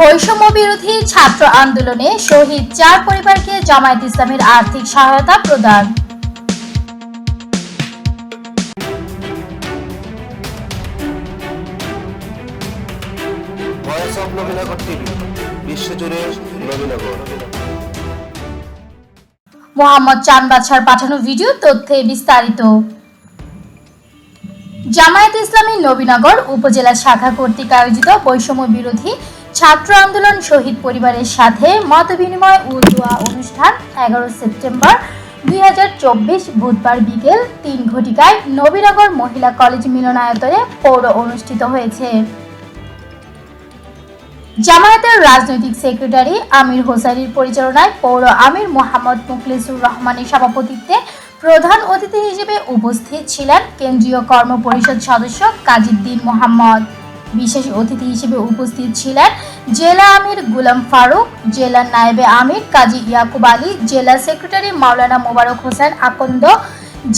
বৈষম্য বিরোধী ছাত্র আন্দোলনে শহীদ চার পরিবারকে জামায়াত ইসলামের আর্থিক সহায়তা প্রদান। ভয়েস অফ নবীনগর টিভি বিশ্বজুড়ে নবীনগর। মোহাম্মদ চান বাদশার পাঠানো ভিডিও তথ্যে বিস্তারিত। জামায়াত ইসলামী নবীনগর উপজেলা শাখা কর্তৃক আয়োজিত বৈষম্য বিরোধী ছাত্র আন্দোলন শহীদ পরিবারের সাথে মত বিনিময় ও দোয়া অনুষ্ঠান এগারো সেপ্টেম্বর দুই বুধবার বিকেল তিন ঘটিকায় নবীনগর মহিলা কলেজ মিলনায়তনে পৌর অনুষ্ঠিত হয়েছে। জামায়াতের রাজনৈতিক সেক্রেটারি আমির হোসাইনির পরিচালনায় পৌর আমির মোহাম্মদ মুখলিসুর রহমানের সভাপতিত্বে প্রধান অতিথি হিসেবে উপস্থিত ছিলেন কেন্দ্রীয় কর্ম পরিষদ সদস্য কাজীদ্দিন মোহাম্মদ। বিশেষ অতিথি হিসেবে উপস্থিত ছিলেন জেলা আমির গুলাম ফারুক, জেলা নায়েবে আমির কাজী ইয়াকুব আলী, জেলা সেক্রেটারি মাওলানা মোবারক হোসেন আকন্দ,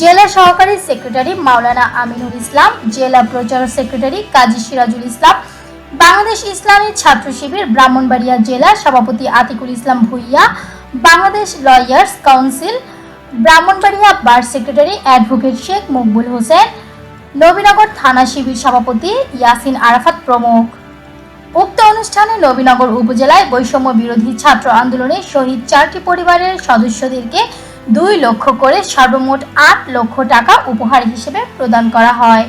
জেলা সহকারী সেক্রেটারি মাওলানা আমিনুল ইসলাম, জেলা প্রচার সেক্রেটারি কাজী সিরাজুল ইসলাম, বাংলাদেশ ইসলামী ছাত্র শিবির ব্রাহ্মণবাড়িয়া জেলা সভাপতি Atiqul Islam Bhuiyan, Bangladesh lawyers council Brahmanbaria bar secretary advocate Sheikh Maqbul Hossain Nabinagar থানা শিবির সভাপতি ইয়াসিন আরাফাত প্রমুখ। উক্ত অনুষ্ঠানে নবীনগর উপজেলায় বৈষম্য বিরোধী ছাত্র আন্দোলনে শহীদ চারটি পরিবারের সদস্যদেরকে দুই লক্ষ করে সর্বমোট আট লক্ষ টাকা উপহার হিসেবে প্রদান করা হয়।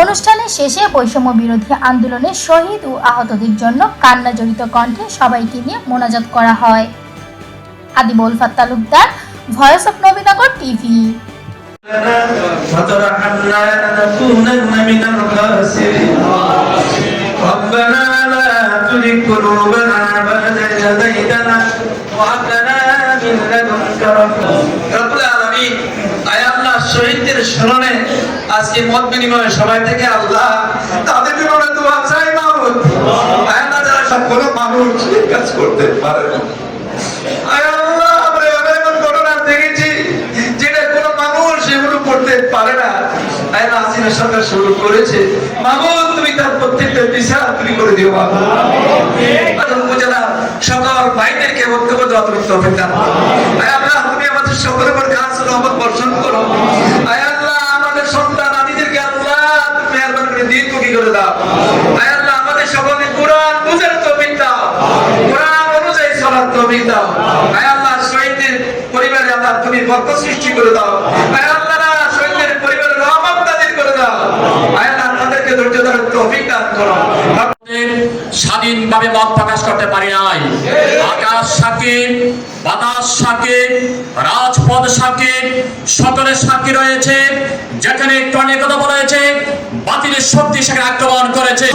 অনুষ্ঠানের শেষে বৈষম্য বিরোধী আন্দোলনে শহীদ ও আহতদের জন্য কান্না জড়িত কণ্ঠে সবাইকে নিয়ে মোনাজাত করা হয়। আদিবুল ফাত Talukdar voice of Nabinagar TV فترحمنا لنكونن من الخاسرين ربنا لا تزغ قلوبنا بعد إذ هديتنا وهب لنا من لدنك رحمة رب العالمين আয় আল্লাহ শহীদদের স্মরণে আজকে মত বিনিময় সবাই থেকে আল্লাহ তাদের জন্য আমরা দোয়া চাই মাহমুদ আয় আল্লাহ যারা সব কোনো মানুষ এই কাজ করতে পারে না আয় না শুরু করেছে। তুমি তার প্রত্যেকটা তুমি করে দিও বাবা সকল ভাইদেরকে বক্তব্য আল্লাহ, তুমি আমাদের উপর রহমত বর্ষণ করো। আমাদের সন্তান আল্লাহ তুমি করে করে দাও। আমাদের কোরআন বুঝার তৌফিক দাও। কোরআন অনুযায়ী চলার তৌফিক দাও। পরিবারে আল্লাহ তুমি বরকত সৃষ্টি করে দাও আল্লাহ শহীদদের পরিবারে রহমত নাজিল করে দাও আয় আল্লাহ তাদেরকে ধৈর্য ধরার তৌফিক দান করো স্বাধীনভাবে মত প্রকাশ করতে পারি নাই। আকাশ সাক্ষী বাতাস সাক্ষী রাজপথ সাক্ষী সকলের সাক্ষী রয়েছে যেখানে একটু অনেক কথা বলা হয়েছে বাতিলের শক্তি সেখানে আক্রমণ করেছে।